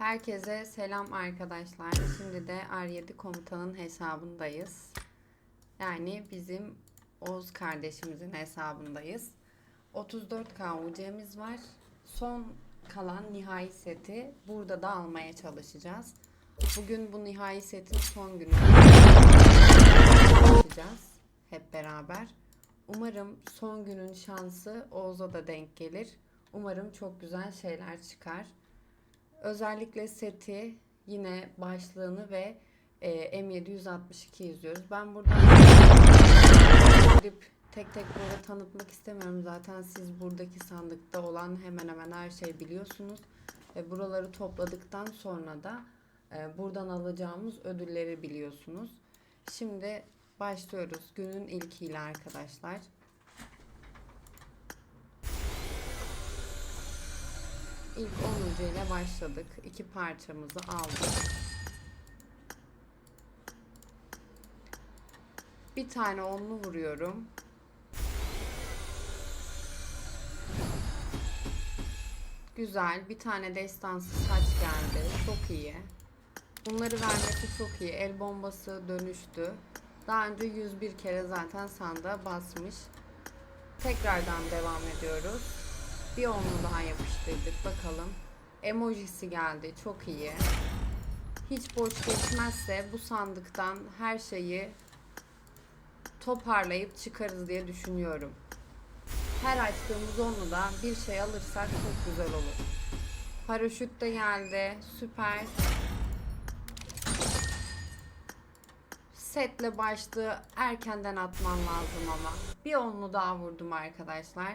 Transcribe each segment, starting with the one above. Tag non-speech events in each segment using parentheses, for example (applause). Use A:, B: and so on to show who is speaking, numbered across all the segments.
A: Herkese selam arkadaşlar. Şimdi de R7 komutanın hesabındayız. Yani bizim Oğuz kardeşimizin hesabındayız. 34K UC'miz var. Son kalan nihai seti burada da almaya çalışacağız. Bugün bu nihai setin son günü çalışacağız hep beraber. Umarım son günün şansı Oğuz'a da denk gelir. Umarım çok güzel şeyler çıkar. Özellikle seti yine başlığını ve e, M762 izliyoruz. Ben burada gidip tek tek böyle tanıtmak istemiyorum. Zaten siz buradaki sandıkta olan hemen hemen her şeyi biliyorsunuz. Ve buraları topladıktan sonra da e, buradan alacağımız ödülleri biliyorsunuz. Şimdi başlıyoruz günün ilkiyle arkadaşlar. İlk 10. ile başladık. İki parçamızı aldık. Bir tane onlu vuruyorum. Güzel. Bir tane destansı saç geldi. Çok iyi. Bunları vermesi çok iyi. El bombası dönüştü. Daha önce 101 kere zaten sandığa basmış. Tekrardan devam ediyoruz. Bir onlu daha yapıştırdık bakalım. Emojisi geldi. Çok iyi. Hiç boş geçmezse bu sandıktan her şeyi toparlayıp çıkarız diye düşünüyorum. Her açtığımız onlu da bir şey alırsak çok güzel olur. Paraşüt de geldi. Süper. Setle başlığı erkenden atman lazım ama. Bir onlu daha vurdum arkadaşlar.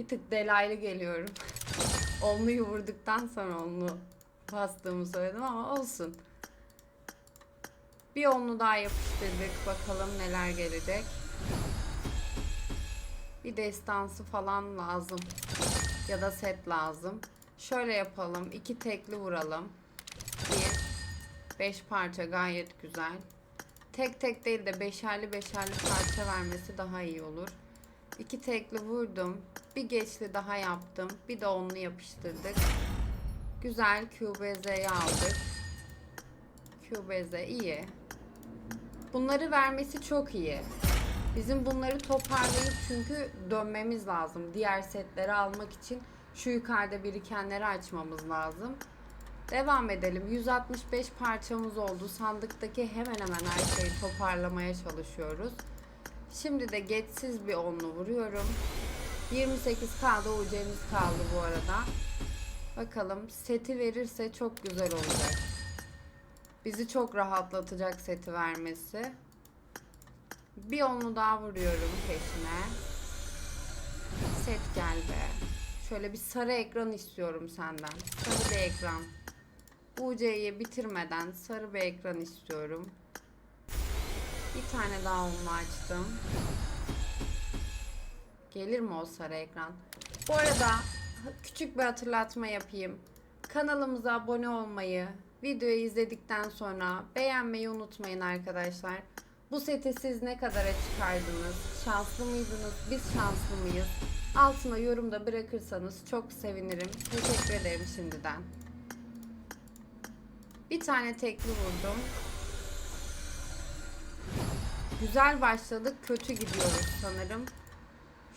A: Bir tık delaylı geliyorum. (laughs) Onluyu vurduktan sonra onlu bastığımı söyledim ama olsun. Bir onlu daha yapıştırdık. Bakalım neler gelecek. Bir destansı falan lazım. Ya da set lazım. Şöyle yapalım. iki tekli vuralım. Bir. Beş parça gayet güzel. Tek tek değil de beşerli beşerli parça vermesi daha iyi olur. İki tekli vurdum. Bir geçli daha yaptım. Bir de onlu yapıştırdık. Güzel QBZ'yi aldık. QBZ iyi. Bunları vermesi çok iyi. Bizim bunları toparlayıp çünkü dönmemiz lazım. Diğer setleri almak için şu yukarıda birikenleri açmamız lazım. Devam edelim. 165 parçamız oldu. Sandıktaki hemen hemen her şeyi toparlamaya çalışıyoruz. Şimdi de geçsiz bir onlu vuruyorum. 28 kaldı. UC'miz kaldı bu arada. Bakalım seti verirse çok güzel olacak. Bizi çok rahatlatacak seti vermesi. Bir onlu daha vuruyorum peşine. Set gel be. Şöyle bir sarı ekran istiyorum senden. Sarı bir ekran. UC'yi bitirmeden sarı bir ekran istiyorum. Bir tane daha onlu açtım. Gelir mi o sarı ekran? Bu arada küçük bir hatırlatma yapayım. Kanalımıza abone olmayı, videoyu izledikten sonra beğenmeyi unutmayın arkadaşlar. Bu seti siz ne kadara çıkardınız? Şanslı mıydınız? Biz şanslı mıyız? Altına yorumda bırakırsanız çok sevinirim. Teşekkür ederim şimdiden. Bir tane tekli vurdum. Güzel başladık. Kötü gidiyoruz sanırım.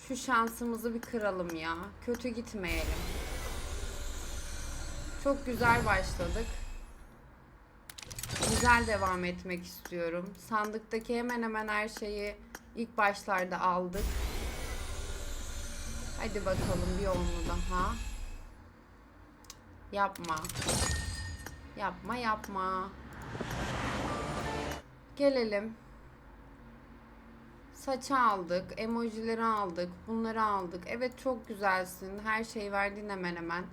A: Şu şansımızı bir kıralım ya. Kötü gitmeyelim. Çok güzel başladık. Güzel devam etmek istiyorum. Sandıktaki hemen hemen her şeyi ilk başlarda aldık. Hadi bakalım bir onlu daha. Yapma. Yapma yapma. Gelelim. Saçı aldık, emojileri aldık, bunları aldık. Evet çok güzelsin. Her şeyi verdin hemen hemen.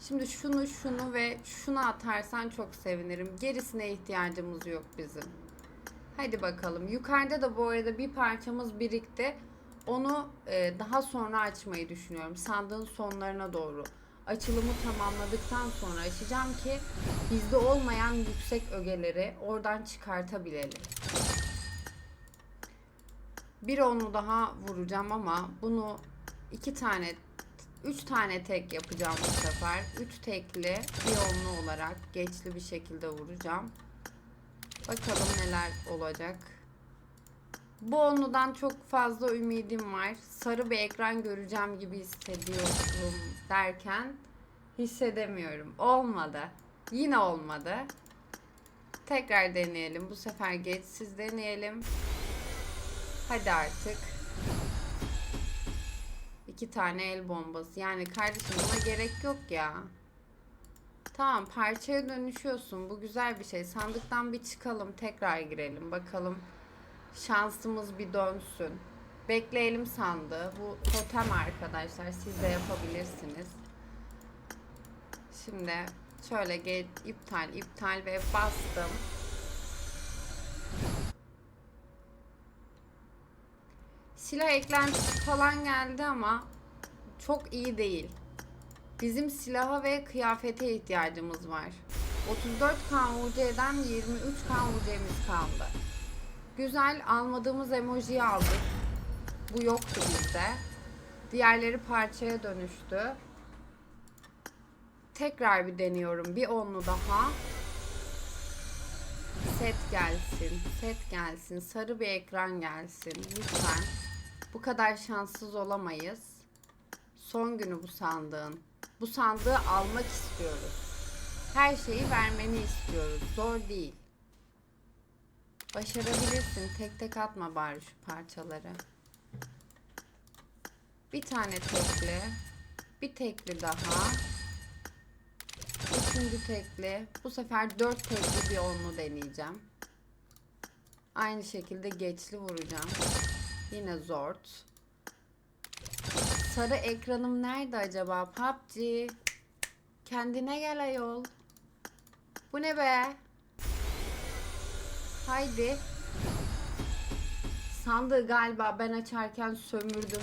A: Şimdi şunu, şunu ve şunu atarsan çok sevinirim. Gerisine ihtiyacımız yok bizim. Hadi bakalım. Yukarıda da bu arada bir parçamız birikti. Onu e, daha sonra açmayı düşünüyorum. Sandığın sonlarına doğru. Açılımı tamamladıktan sonra açacağım ki bizde olmayan yüksek ögeleri oradan çıkartabilelim. Bir onlu daha vuracağım ama bunu iki tane 3 tane tek yapacağım bu sefer. 3 tekli bir onlu olarak geçli bir şekilde vuracağım. Bakalım neler olacak. Bu onludan çok fazla ümidim var. Sarı bir ekran göreceğim gibi hissediyorum derken hissedemiyorum. Olmadı. Yine olmadı. Tekrar deneyelim. Bu sefer geçsiz deneyelim. Hadi artık. İki tane el bombası. Yani kardeşim buna gerek yok ya. Tamam parçaya dönüşüyorsun. Bu güzel bir şey. Sandıktan bir çıkalım. Tekrar girelim. Bakalım şansımız bir dönsün. Bekleyelim sandığı. Bu totem arkadaşlar. Siz de yapabilirsiniz. Şimdi şöyle iptal iptal ve bastım. Silah eklentisi falan geldi ama çok iyi değil. Bizim silaha ve kıyafete ihtiyacımız var. 34k UC'den 23k UC'miz kaldı. Güzel almadığımız emojiyi aldık. Bu yoktu bizde. Diğerleri parçaya dönüştü. Tekrar bir deniyorum. Bir onlu daha. Set gelsin. Set gelsin. Sarı bir ekran gelsin. Lütfen. Bu kadar şanssız olamayız. Son günü bu sandığın. Bu sandığı almak istiyoruz. Her şeyi vermeni istiyoruz. Zor değil. Başarabilirsin. Tek tek atma bari şu parçaları. Bir tane tekli. Bir tekli daha. Üçüncü tekli. Bu sefer dört tekli bir onlu deneyeceğim. Aynı şekilde geçli vuracağım. Yine zort. Sarı ekranım nerede acaba? PUBG. Kendine gel ayol. Bu ne be? Haydi. Sandığı galiba ben açarken sömürdüm.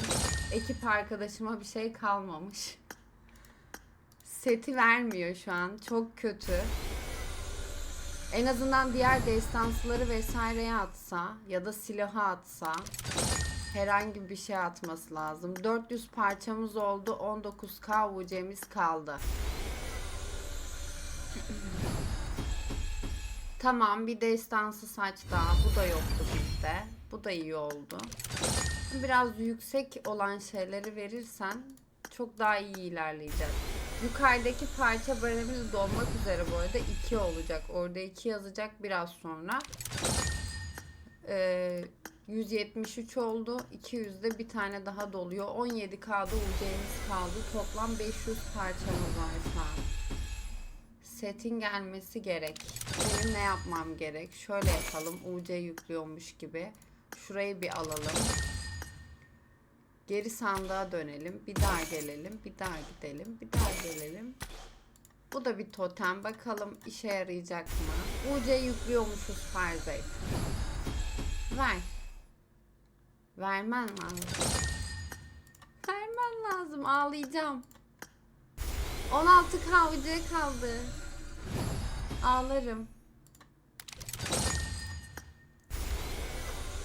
A: Ekip arkadaşıma bir şey kalmamış. Seti vermiyor şu an. Çok kötü. En azından diğer destansları vesaireye atsa ya da silahı atsa herhangi bir şey atması lazım. 400 parçamız oldu. 19k UC'miz kaldı. (laughs) Tamam bir destansı saç daha. Bu da yoktu bizde. Bu da iyi oldu. Biraz yüksek olan şeyleri verirsen çok daha iyi ilerleyeceğiz. Yukarıdaki parça baremiz dolmak üzere bu arada 2 olacak. Orada 2 yazacak biraz sonra. Ee, 173 oldu. 200'de bir tane daha doluyor. 17K'da UC'miz kaldı. Toplam 500 parçamız var şu an. Setin gelmesi gerek. Benim ne yapmam gerek? Şöyle yapalım. UC yüklüyormuş gibi. Şurayı bir alalım. Geri sandığa dönelim. Bir daha gelelim. Bir daha gidelim. Bir daha gelelim. Bu da bir totem. Bakalım işe yarayacak mı? UC yüklüyormuşuz farz et. Ver. Vermen lazım. Vermen lazım. Ağlayacağım. 16 UC kaldı. Ağlarım.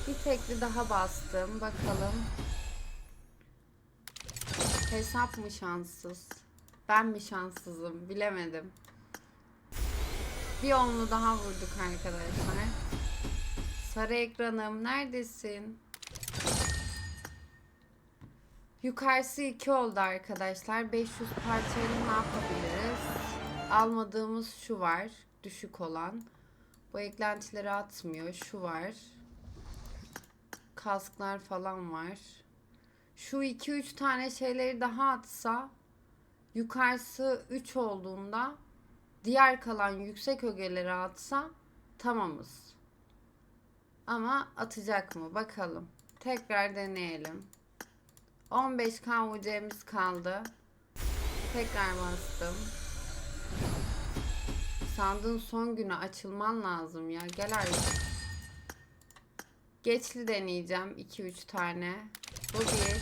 A: Bir tekli daha bastım. Bakalım. Hesap mı şanssız? Ben mi şanssızım? Bilemedim. Bir onlu daha vurduk arkadaşlar. Sarı ekranım neredesin? Yukarısı 2 oldu arkadaşlar. 500 parçayla ne yapabiliriz? Almadığımız şu var. Düşük olan. Bu eklentileri atmıyor. Şu var. Kasklar falan var. Şu 2-3 tane şeyleri daha atsa yukarısı 3 olduğunda diğer kalan yüksek ögeleri atsa tamamız. Ama atacak mı? Bakalım. Tekrar deneyelim. 15 KUC'miz kaldı. Tekrar bastım. Sandığın son günü açılman lazım ya. Gel artık. Geçli deneyeceğim. 2-3 tane. Bu bir.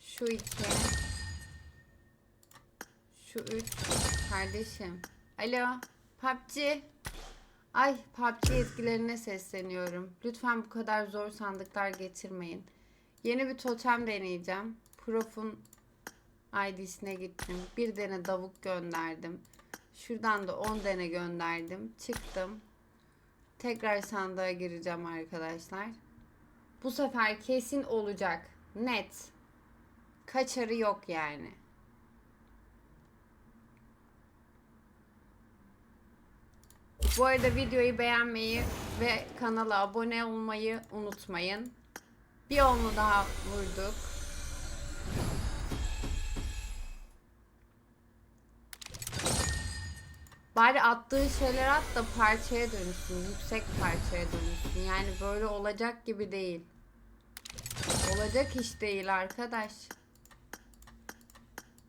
A: Şu iki. Şu üç. Kardeşim. Alo. PUBG. Ay PUBG etkilerine sesleniyorum. Lütfen bu kadar zor sandıklar getirmeyin. Yeni bir totem deneyeceğim. Prof'un ID'sine gittim. Bir tane davuk gönderdim. Şuradan da 10 tane gönderdim. Çıktım. Tekrar sandığa gireceğim arkadaşlar. Bu sefer kesin olacak. Net. Kaçarı yok yani. Bu arada videoyu beğenmeyi ve kanala abone olmayı unutmayın. Bir onu daha vurduk. Bari attığı şeyler at da parçaya dönüşsün. Yüksek parçaya dönüşsün. Yani böyle olacak gibi değil. Olacak iş değil arkadaş.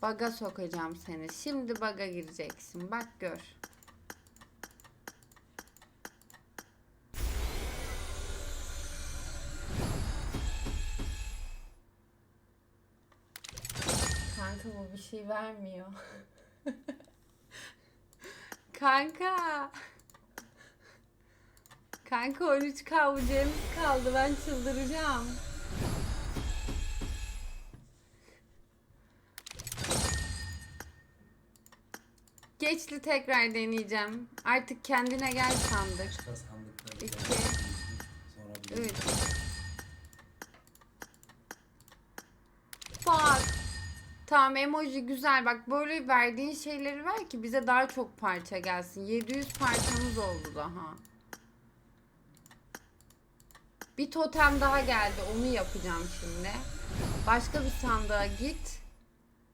A: Baga sokacağım seni. Şimdi baga gireceksin. Bak gör. Kanka bu bir şey vermiyor. Kanka. Kanka 13k ucumuz kaldı. Ben çıldıracağım. Geçli tekrar deneyeceğim. Artık kendine gel sandık.
B: Sandıkları
A: İki.
B: Sonra bir
A: Üç. Bak. Tamam emoji güzel. Bak böyle verdiğin şeyleri ver ki bize daha çok parça gelsin. 700 parçamız oldu daha. Bir totem daha geldi. Onu yapacağım şimdi. Başka bir sandığa git.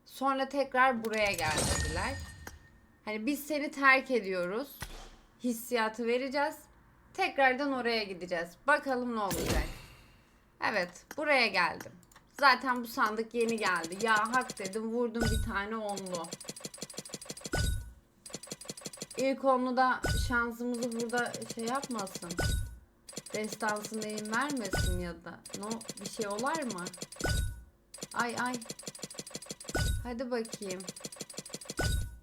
A: Sonra tekrar buraya gel dediler. Hani biz seni terk ediyoruz. Hissiyatı vereceğiz. Tekrardan oraya gideceğiz. Bakalım ne olacak. Evet, buraya geldim. Zaten bu sandık yeni geldi. Ya hak dedim, vurdum bir tane onlu. İlk onluda şansımızı burada şey yapmasın. Destansın neyim vermesin ya da. No, bir şey olar mı? Ay ay. Hadi bakayım.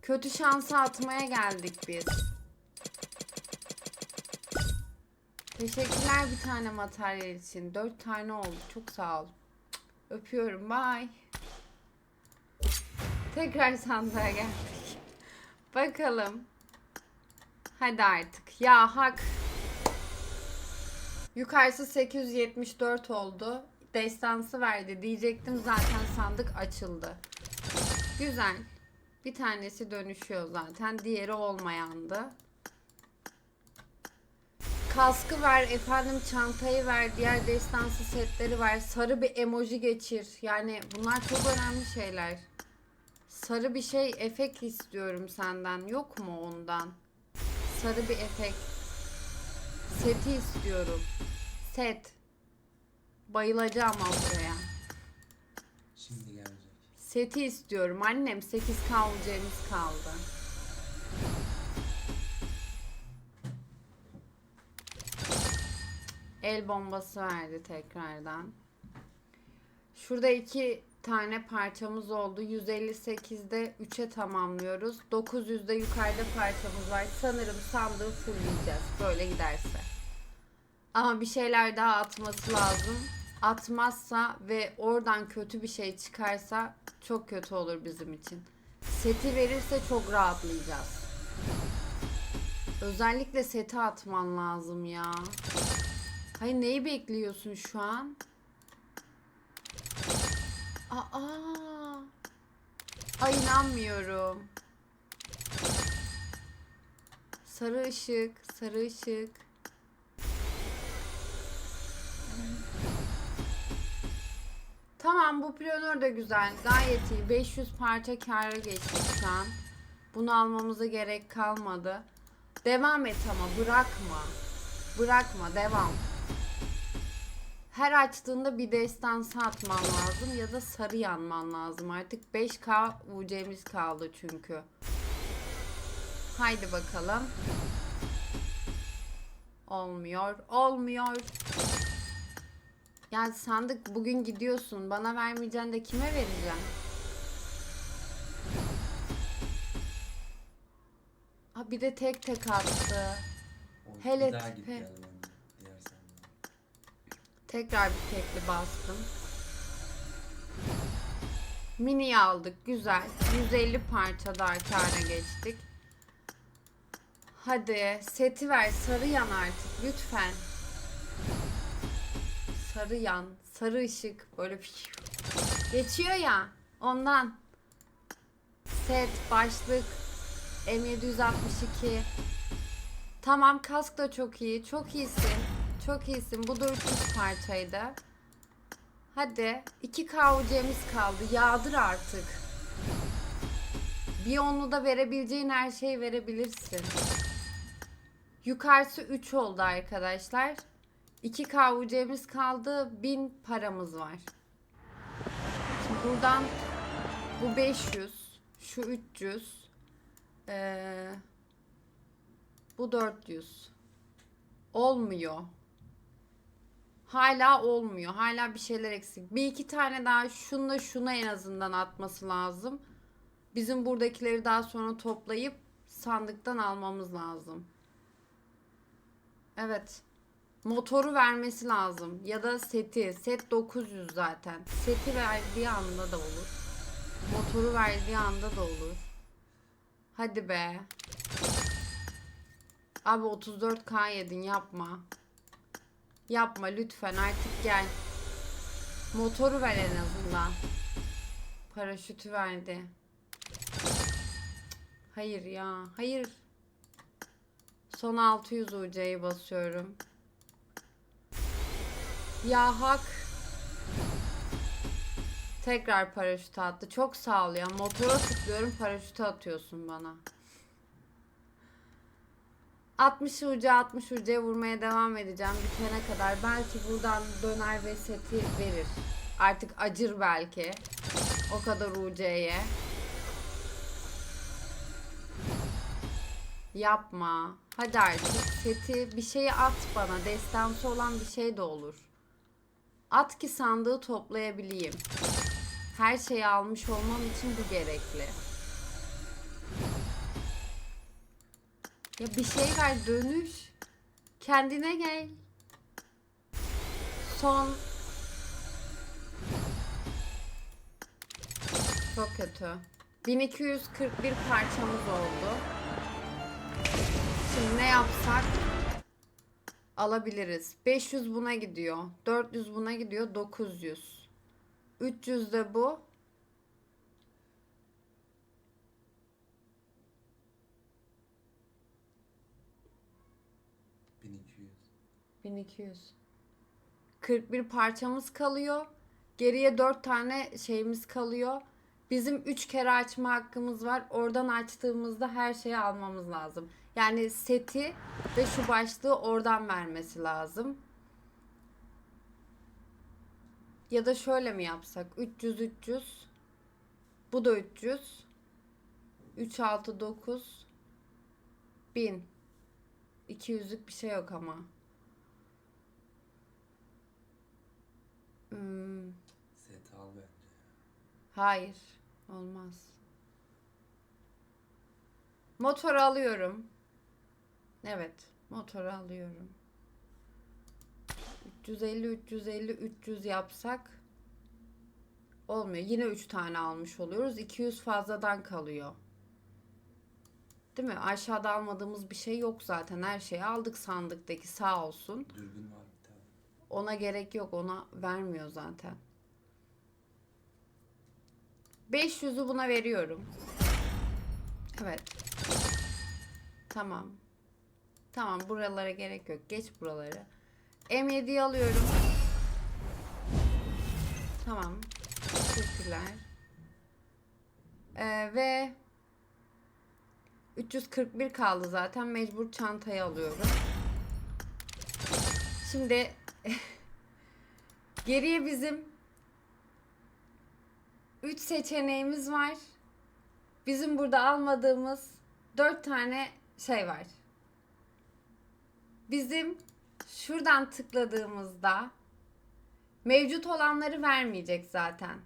A: Kötü şansı atmaya geldik biz. Teşekkürler bir tane materyal için. Dört tane oldu. Çok sağ ol. Öpüyorum. Bye. Tekrar sandığa geldik. Bakalım. Hadi artık. Ya hak. Yukarısı 874 oldu. Destansı verdi. Diyecektim zaten sandık açıldı. Güzel. Bir tanesi dönüşüyor zaten. Diğeri olmayandı. Kaskı ver, efendim çantayı ver, diğer destansı setleri ver. Sarı bir emoji geçir. Yani bunlar çok önemli şeyler. Sarı bir şey, efekt istiyorum senden. Yok mu ondan? Sarı bir efekt. Seti istiyorum. Set. Bayılacağım ama buraya.
B: Şimdi gelecek.
A: Seti istiyorum. Annem 8 kalacağımız kaldı. El bombası verdi tekrardan. Şurada iki tane parçamız oldu. 158'de 3'e tamamlıyoruz. 900'de yukarıda parçamız var. Sanırım sandığı fullleyeceğiz. Böyle giderse. Ama bir şeyler daha atması lazım. Atmazsa ve oradan kötü bir şey çıkarsa çok kötü olur bizim için. Seti verirse çok rahatlayacağız. Özellikle seti atman lazım ya. Hayır neyi bekliyorsun şu an? Aa. Ay inanmıyorum. Sarı ışık, sarı ışık. Tamam bu planör de güzel. Gayet iyi. 500 parça kâra geçtik şu. Bunu almamıza gerek kalmadı. Devam et ama bırakma. Bırakma devam. Her açtığında bir destansı atman lazım ya da sarı yanman lazım. Artık 5k UC'miz kaldı çünkü. Haydi bakalım. Olmuyor, olmuyor. Yani sandık bugün gidiyorsun. Bana vermeyeceksin de kime vereceğim? Ha bir de tek tek attı. Hele tipe.
B: gel bence. Diğer sandığa.
A: Tekrar bir tekli bastım. Mini aldık. Güzel. 150 parça daha kâra geçtik. Hadi seti ver. Sarı yan artık. Lütfen. Sarı yan. Sarı ışık. Böyle fiş- Geçiyor ya. Ondan. Set, başlık. M762. Tamam kask da çok iyi. Çok iyisin. Çok iyisin. Bu da 300 parçaydı. Hadi. 2 KUC'miz kaldı. Yağdır artık. Bir onlu da verebileceğin her şeyi verebilirsin. Yukarısı 3 oldu arkadaşlar. 2 KUC'miz kaldı. 1000 paramız var. Şimdi buradan bu 500. Şu 300. Ee, bu 400. Olmuyor. Hala olmuyor. Hala bir şeyler eksik. Bir iki tane daha şunla şuna en azından atması lazım. Bizim buradakileri daha sonra toplayıp sandıktan almamız lazım. Evet. Motoru vermesi lazım. Ya da seti. Set 900 zaten. Seti verdiği anda da olur. Motoru verdiği anda da olur. Hadi be. Abi 34k yedin yapma. Yapma lütfen artık gel. Motoru ver en azından. Paraşütü verdi. Hayır ya. Hayır. Son 600 UC'yi basıyorum. Ya hak. Tekrar paraşüt attı. Çok sağ ol ya. Motora tıklıyorum paraşütü atıyorsun bana. 60 uca 60 ucaya vurmaya devam edeceğim bitene kadar. Belki buradan döner ve seti verir. Artık acır belki. O kadar ucaya. Yapma. Hadi artık seti bir şeyi at bana. Destansı olan bir şey de olur. At ki sandığı toplayabileyim. Her şeyi almış olmam için bu gerekli. Ya bir şey ver dönüş. Kendine gel. Son. Çok kötü. 1241 parçamız oldu. Şimdi ne yapsak? Alabiliriz. 500 buna gidiyor. 400 buna gidiyor. 900. 300 de bu.
B: 1200.
A: 41 parçamız kalıyor. Geriye 4 tane şeyimiz kalıyor. Bizim 3 kere açma hakkımız var. Oradan açtığımızda her şeyi almamız lazım. Yani seti ve şu başlığı oradan vermesi lazım. Ya da şöyle mi yapsak? 300 300. Bu da 300. 3 6 9 1000. 200'lük bir şey yok ama. Hmm,
B: Set al bence.
A: hayır. Olmaz. Motoru alıyorum. Evet. Motoru alıyorum. 350 350 300 yapsak olmuyor. Yine 3 tane almış oluyoruz. 200 fazladan kalıyor. Değil mi? Aşağıda almadığımız bir şey yok zaten. Her şeyi aldık sandıktaki sağ olsun.
B: Dürbün var.
A: Ona gerek yok. Ona vermiyor zaten. 500'ü buna veriyorum. Evet. Tamam. Tamam buralara gerek yok. Geç buraları. M7'yi alıyorum. Tamam. Teşekkürler. Ee, ve 341 kaldı zaten. Mecbur çantayı alıyorum. Şimdi (laughs) geriye bizim 3 seçeneğimiz var. Bizim burada almadığımız 4 tane şey var. Bizim şuradan tıkladığımızda mevcut olanları vermeyecek zaten.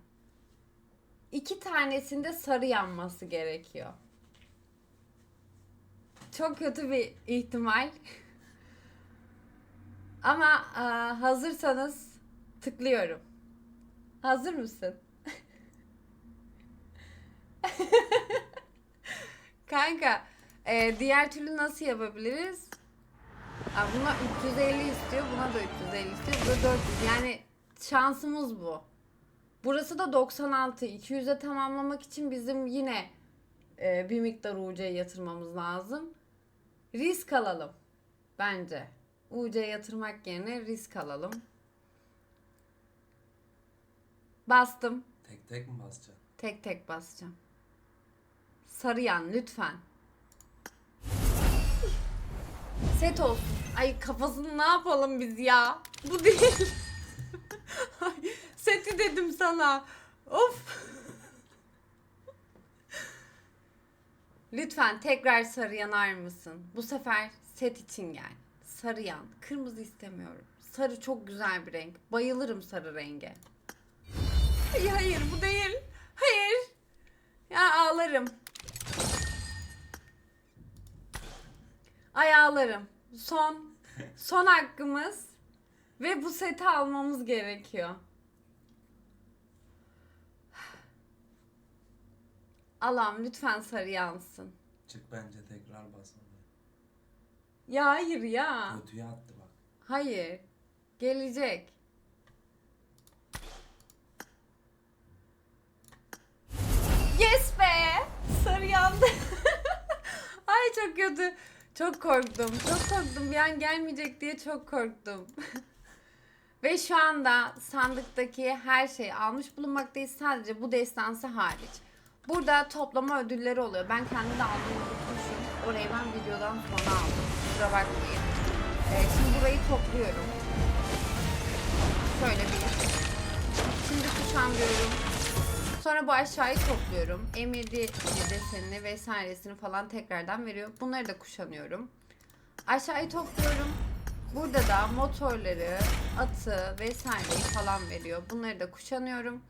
A: İki tanesinde sarı yanması gerekiyor. Çok kötü bir ihtimal. (laughs) Ama e, hazırsanız tıklıyorum. Hazır mısın? (laughs) Kanka e, diğer türlü nasıl yapabiliriz? Aa, buna 350 istiyor, buna da 350 istiyor, bu da 400. Yani şansımız bu. Burası da 96. 200'e tamamlamak için bizim yine e, bir miktar UC'ye yatırmamız lazım. Risk alalım. Bence. UC'ye yatırmak yerine risk alalım. Bastım.
B: Tek tek mi basacaksın?
A: Tek tek basacağım. Sarıyan lütfen. Set olsun. Ay kafasını ne yapalım biz ya? Bu değil. (laughs) Ay, seti dedim sana. Of. Lütfen tekrar sarı yanar mısın? Bu sefer set için gel. Sarı yan. Kırmızı istemiyorum. Sarı çok güzel bir renk. Bayılırım sarı renge. Ay, hayır bu değil. Hayır. Ya ağlarım. Ay ağlarım. Son. Son hakkımız. Ve bu seti almamız gerekiyor. Allah'ım lütfen sarı yansın.
B: Çık bence tekrar bas onu.
A: Ya hayır ya.
B: Kötüye attı bak.
A: Hayır. Gelecek. Yes be! Sarı yandı. (laughs) Ay çok kötü. Çok korktum. Çok korktum. Bir an gelmeyecek diye çok korktum. (laughs) Ve şu anda sandıktaki her şeyi almış bulunmaktayız. Sadece bu destansı hariç. Burada toplama ödülleri oluyor. Ben kendi de almayı unutmuşum. Orayı ben videodan sonra aldım. Kusura. Ee, şimdi burayı topluyorum. Şöyle bir. Şimdi kuşanlıyorum. Sonra bu aşağıyı topluyorum. M7 desenini vesairesini falan tekrardan veriyor. Bunları da kuşanıyorum. Aşağıyı topluyorum. Burada da motorları, atı vesaireyi falan veriyor. Bunları da kuşanıyorum.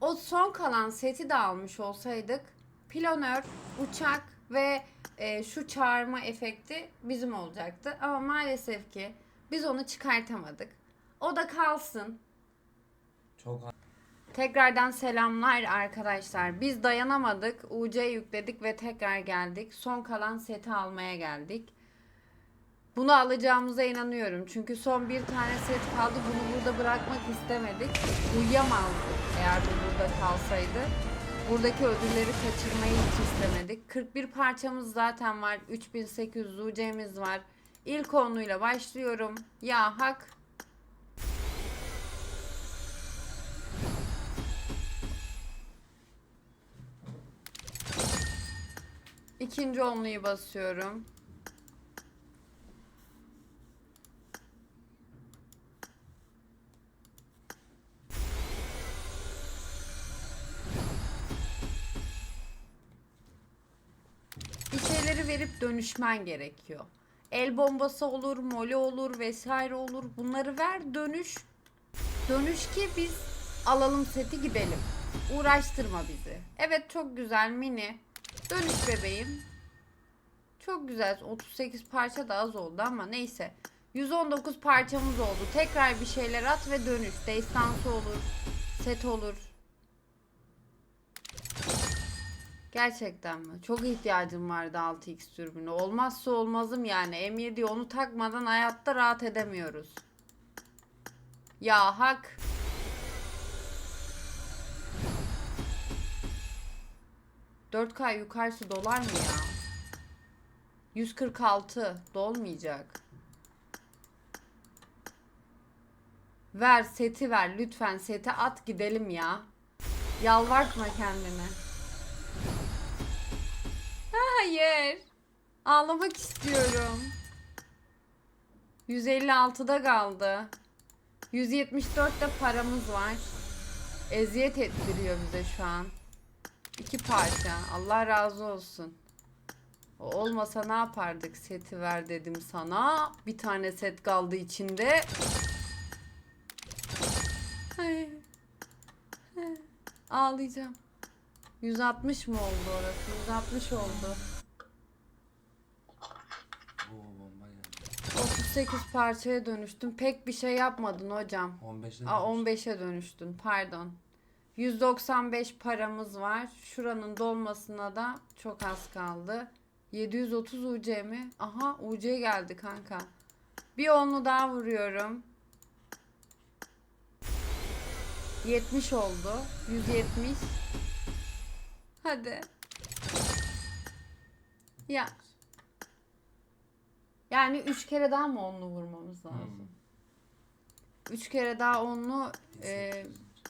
A: O son kalan seti de almış olsaydık planör, uçak ve e, şu çağırma efekti bizim olacaktı. Ama maalesef ki biz onu çıkartamadık. O da kalsın.
B: Çok
A: Tekrardan selamlar arkadaşlar. Biz dayanamadık. UC yükledik ve tekrar geldik. Son kalan seti almaya geldik. Bunu alacağımıza inanıyorum. Çünkü son bir tane set kaldı. Bunu burada bırakmak istemedik. Uyuyamazdık eğer bu burada kalsaydı. Buradaki ödülleri kaçırmayı hiç istemedik. 41 parçamız zaten var. 3800 UC'miz var. İlk onluyla başlıyorum. Ya hak. İkinci onluyu basıyorum. Verip dönüşmen gerekiyor. El bombası olur, moli olur, vesaire olur. Bunları ver, dönüş. Dönüş ki biz alalım seti gidelim. Uğraştırma bizi. Evet çok güzel mini. Dönüş bebeğim. Çok güzel. 38 parça da az oldu ama neyse. 119 parçamız oldu. Tekrar bir şeyler at ve dönüş. Destansı olur. Set olur. Gerçekten mi? Çok ihtiyacım vardı 6x türbüne. Olmazsa olmazım yani. M7 onu takmadan hayatta rahat edemiyoruz. Ya hak. Dört k yukarısı dolar mı ya? 146 dolmayacak. Ver seti ver lütfen seti at gidelim ya. Yalvartma kendini. Hayır. Ağlamak istiyorum. 156'da kaldı. 174'te paramız var. Eziyet ettiriyor bize şu an. İki parça. Allah razı olsun. O olmasa ne yapardık? Seti ver dedim sana. Bir tane set kaldı içinde. Ay. Ağlayacağım. 160 mı oldu orası? 160 oldu. 18 parçaya dönüştün. Pek bir şey yapmadın hocam.
B: 15'e
A: Aa, 15'e dönüştün pardon. 195 paramız var. Şuranın dolmasına da çok az kaldı. 730 UC mi? Aha UC geldi kanka. Bir onlu daha vuruyorum. 70 oldu. 170. Hadi. Ya yani 3 kere daha mı onlu vurmamız lazım? 3 kere daha onlu e,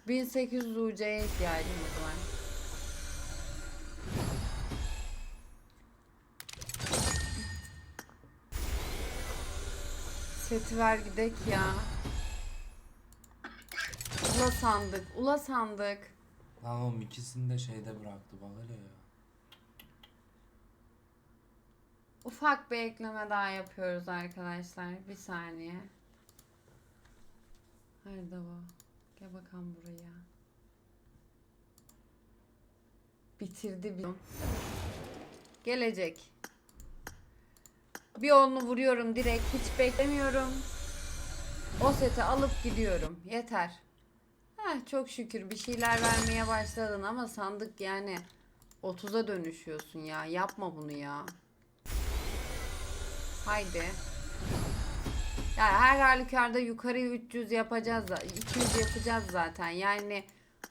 A: 1800 UC'ye ihtiyacımız var. Seti ver gidek ya. Ula sandık, ula sandık.
B: Oğlum ikisini de şeyde bıraktı bak hele ya.
A: Ufak bir ekleme daha yapıyoruz arkadaşlar. Bir saniye. Nerede bu? Gel bakalım buraya. Bitirdi bir. Gelecek. Bir onlu vuruyorum direkt. Hiç beklemiyorum. O seti alıp gidiyorum. Yeter. Heh, çok şükür bir şeyler vermeye başladın ama sandık yani 30'a dönüşüyorsun ya. Yapma bunu ya. Haydi. Yani her halükarda yukarı 300 yapacağız da 200 yapacağız zaten. Yani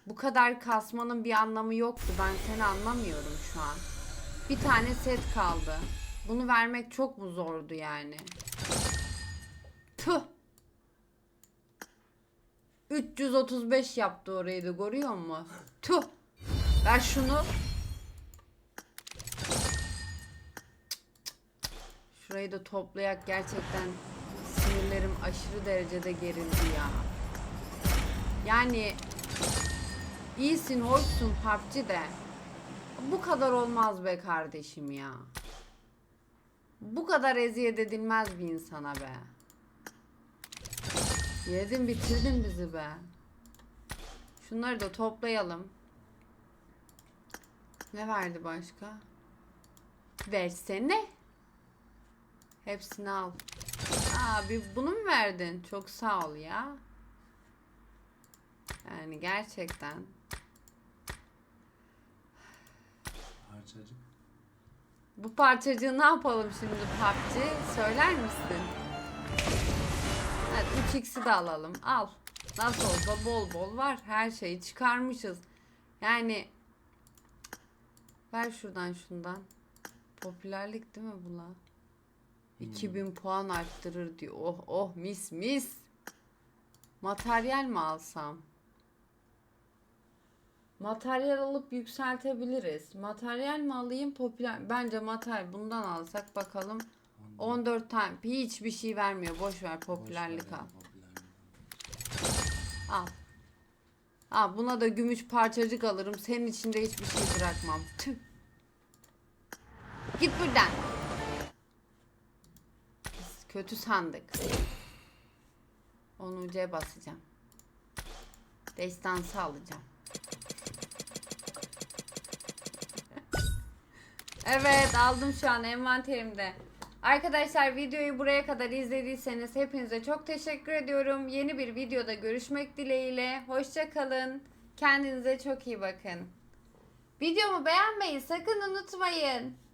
A: bu kadar kasmanın bir anlamı yoktu. Ben seni anlamıyorum şu an. Bir tane set kaldı. Bunu vermek çok mu zordu yani? Tüh. 335 yaptı orayı da görüyor musun? Tüh. Ver şunu. Şurayı da toplayak gerçekten sinirlerim aşırı derecede gerildi ya. Yani iyisin, hoşsun PUBG de. Bu kadar olmaz be kardeşim ya. Bu kadar eziyet edilmez bir insana be. Yedin bitirdin bizi be. Şunları da toplayalım. Ne verdi başka? Versene. Hepsini al. Aa bir bunu mu verdin? Çok sağ ol ya. Yani gerçekten.
B: Harcacık.
A: Bu parçacığı ne yapalım şimdi PUBG? Söyler misin? Hadi 3x'i de alalım. Al. Nasıl olsa bol bol var. Her şeyi çıkarmışız. Yani ver şuradan şundan. Popülerlik değil mi bu la? 2000 puan arttırır diyor. Oh oh mis mis. Materyal mi alsam? Materyal alıp yükseltebiliriz. Materyal mi alayım popüler? Bence materyal bundan alsak bakalım. 14 tane hiçbir şey vermiyor. Boş ver popülerlik al. Al. Al buna da gümüş parçacık alırım. Senin için de hiçbir şey bırakmam. Tüh. Git buradan. Kötü sandık. Onu ucuya basacağım. Destansı alacağım. (laughs) Evet aldım şu an envanterimde. Arkadaşlar videoyu buraya kadar izlediyseniz hepinize çok teşekkür ediyorum. Yeni bir videoda görüşmek dileğiyle. Hoşça kalın. Kendinize çok iyi bakın. Videomu beğenmeyi sakın unutmayın.